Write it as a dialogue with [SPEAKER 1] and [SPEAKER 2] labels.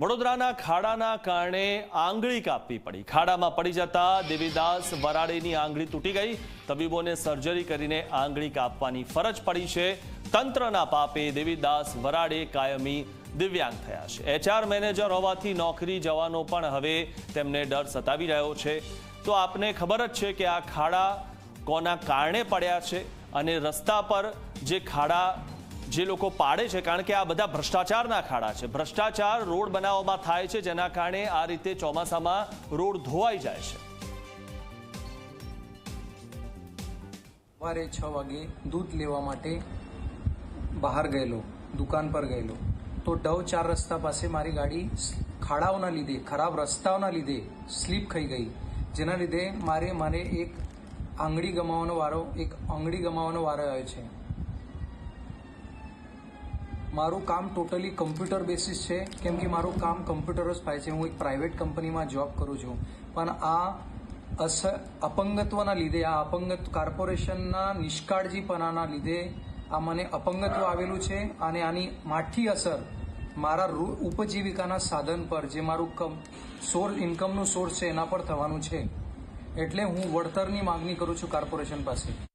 [SPEAKER 1] વડોદરાના ખાડાના કારણે આંગળી કાપવી પડી. ખાડામાં પડી જતા દેવીદાસ વરાડેની આંગળી તૂટી ગઈ. તબીબોને સર્જરી કરીને આંગળી કાપવાની ફરજ પડી છે. તંત્રના પાપે દેવીદાસ વરાડે કાયમી દિવ્યાંગ થયા છે. એચઆર મેનેજર હોવાથી નોકરી જવાનો પણ હવે તેમને ડર સતાવી રહ્યો છે. તો આપને ખબર જ છે કે આ ખાડા કોના કારણે પડ્યા છે અને રસ્તા પર જે ખાડા જે લોકો પાડે છે, કારણ કે આ બધા ભ્રષ્ટાચારના ખાડા છે. ભ્રષ્ટાચાર રોડ બનાવવામાં થાય છે, જેના કારણે આ રીતે ચોમાસામાં રોડ ધોવાઈ જાય છે.
[SPEAKER 2] સવારે છ વાગે દૂધ લેવા માટે બહાર ગયેલો, દુકાન પર ગયેલો. તો ડવ ચાર રસ્તા પાસે મારી ગાડી ખાડાઓના લીધે, ખરાબ રસ્તાઓના લીધે સ્લીપ ખાઈ ગઈ. જેના લીધે મારે મારે એક આંગળી ગમાવવાનો વારો, એક આંગળી ગમાવવાનો વારો આવ્યો છે. મારું કામ ટોટલી કમ્પ્યુટર બેસિસ છે. કેમ કે મારું કામ કમ્પ્યુટર જ થાય છે. હું એક પ્રાઇવેટ કંપનીમાં જોબ કરું છું. પણ આ અસ, અપંગત્વના લીધે, આ અપંગત કોર્પોરેશનના નિષ્કાળજીપણાના લીધે આ મને અપંગત્વ આવેલું છે અને આની માઠી અસર મારા ઉપજીવિકાના સાધન પર, જે મારું કમ સોર્સ ઇન્કમનું સોર્સ છે, એના પર થવાનું છે. એટલે હું વળતરની માગણી કરું છું કોર્પોરેશન પાસે.